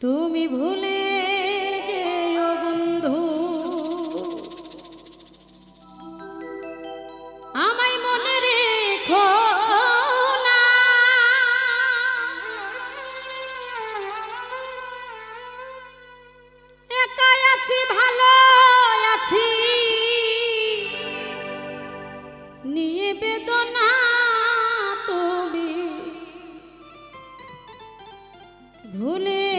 তুমি ভুলে যেও বন্ধু। আমায় মনে রেখো একাই আছি ভালো আছি। তুমি ভুলে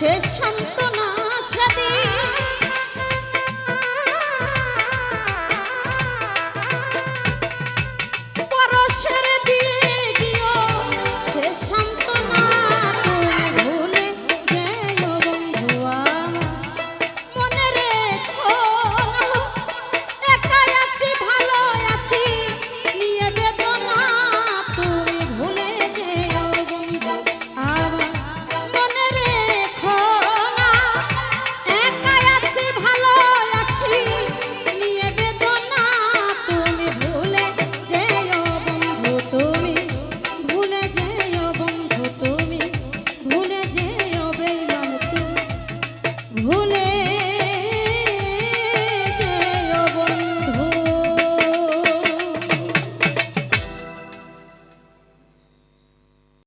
শেষ সন্তান